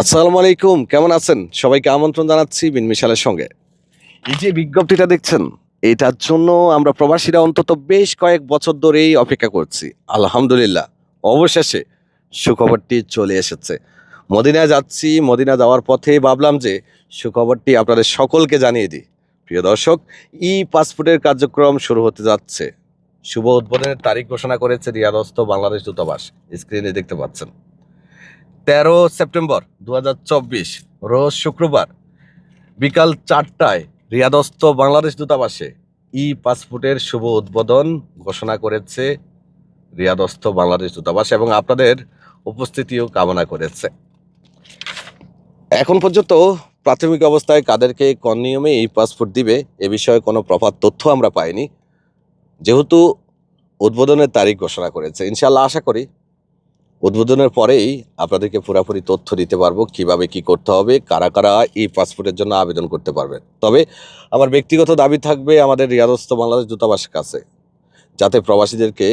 আসসালামু আলাইকুম, কেমন আছেন? সবাইকে আমন্ত্রণ জানাচ্ছি বিন মিশালের সঙ্গে। এই যে বিজ্ঞপ্তিটা দেখছেন, এটার জন্য আমরা প্রবাসীরা অন্তত বেশ কয়েক বছর ধরেই অপেক্ষা করছি। আলহামদুলিল্লাহ, অবশেষে সুখবরটি চলে এসেছে। মদিনা যাচ্ছি, মদিনা যাওয়ার পথে ভাবলাম যে সুখবরটি আপনাদের সকলকে জানিয়ে দিই। প্রিয় দর্শক ই পাসপোর্টের কার্যক্রম শুরু হতে যাচ্ছে। শুভ উদ্বোধনের তারিখ ঘোষণা করেছে রিয়াদস্থ বাংলাদেশ দূতাবাস। স্ক্রিনে দেখতে পাচ্ছেন। তেরো সেপ্টেম্বর দু হাজার চব্বিশ, রোজ শুক্রবার বিকাল চারটায় রিয়াদস্থ বাংলাদেশ দূতাবাসে ই পাসপোর্টের শুভ উদ্বোধন ঘোষণা করেছে রিয়াদস্থ বাংলাদেশ দূতাবাস এবং আপনাদের উপস্থিতিও কামনা করেছে। এখন পর্যন্ত প্রাথমিক অবস্থায় কাদেরকে কোন নিয়মে এই পাসপোর্ট দিবে এ বিষয়ে কোনো প্রপাত তথ্য আমরা পাইনি। যেহেতু উদ্বোধনের তারিখ ঘোষণা করেছে ইনশাল্লাহ আশা করি উদ্বোধনের পরেই আপনাদেরকে পুরোপুরি তথ্য দিতে পারব কীভাবে কি করতে হবে, কারা কারা এই পাসপোর্টের জন্য আবেদন করতে পারবে। তবে আমার ব্যক্তিগত দাবি থাকবে আমাদের রিয়াদস্থ বাংলাদেশ দূতাবাসের কাছে, যাতে প্রবাসীদেরকে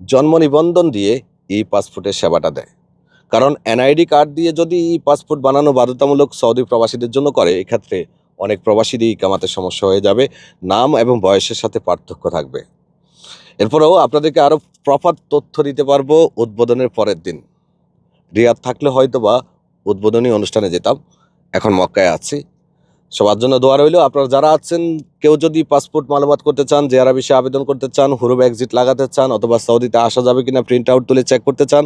জন্ম নিবন্ধন দিয়ে ই পাসপোর্টের সেবাটা দেয়। কারণ এনআইডি কার্ড দিয়ে যদি ই পাসপোর্ট বানানো বাধ্যতামূলক সৌদি প্রবাসীদের জন্য করে, এক্ষেত্রে অনেক প্রবাসীরই কামাতে সমস্যা হয়ে যাবে, নাম এবং বয়সের সাথে পার্থক্য থাকবে। এরপরেও আপনাদেরকে আরও প্রপার তথ্য দিতে পারব উদ্বোধনের পরের দিন। রিয়াদ থাকলে হয়তো বা উদ্বোধনী অনুষ্ঠানে যেতাম, এখন মক্কায় আছি। সবার জন্য দোয়া রইল, আপনারা যারা আছেন, কেউ যদি পাসপোর্ট মালুমাত করতে চান জেয়ারা বিষয়ে আবেদন করতে চান, হুরুব এক্সিট লাগাতে চান, অথবা সৌদিতে আসা যাবে কিনা প্রিন্ট আউট তুলে চেক করতে চান,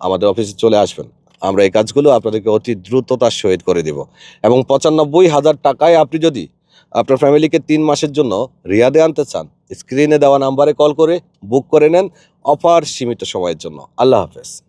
আমাদের অফিসে চলে আসবেন। আমরা এই কাজগুলো আপনাদেরকে অতি দ্রুততার সহিত করে দিব। এবং পঁচানব্বই হাজার টাকায় আপনি যদি আপনার ফ্যামিলিকে তিন মাসের জন্য রিয়াদে আনতে চান স্ক্রিনে দেওয়া নাম্বারে কল করে বুক করে নেন। অফার সীমিত সময়ের জন্য। আল্লাহ হাফেজ।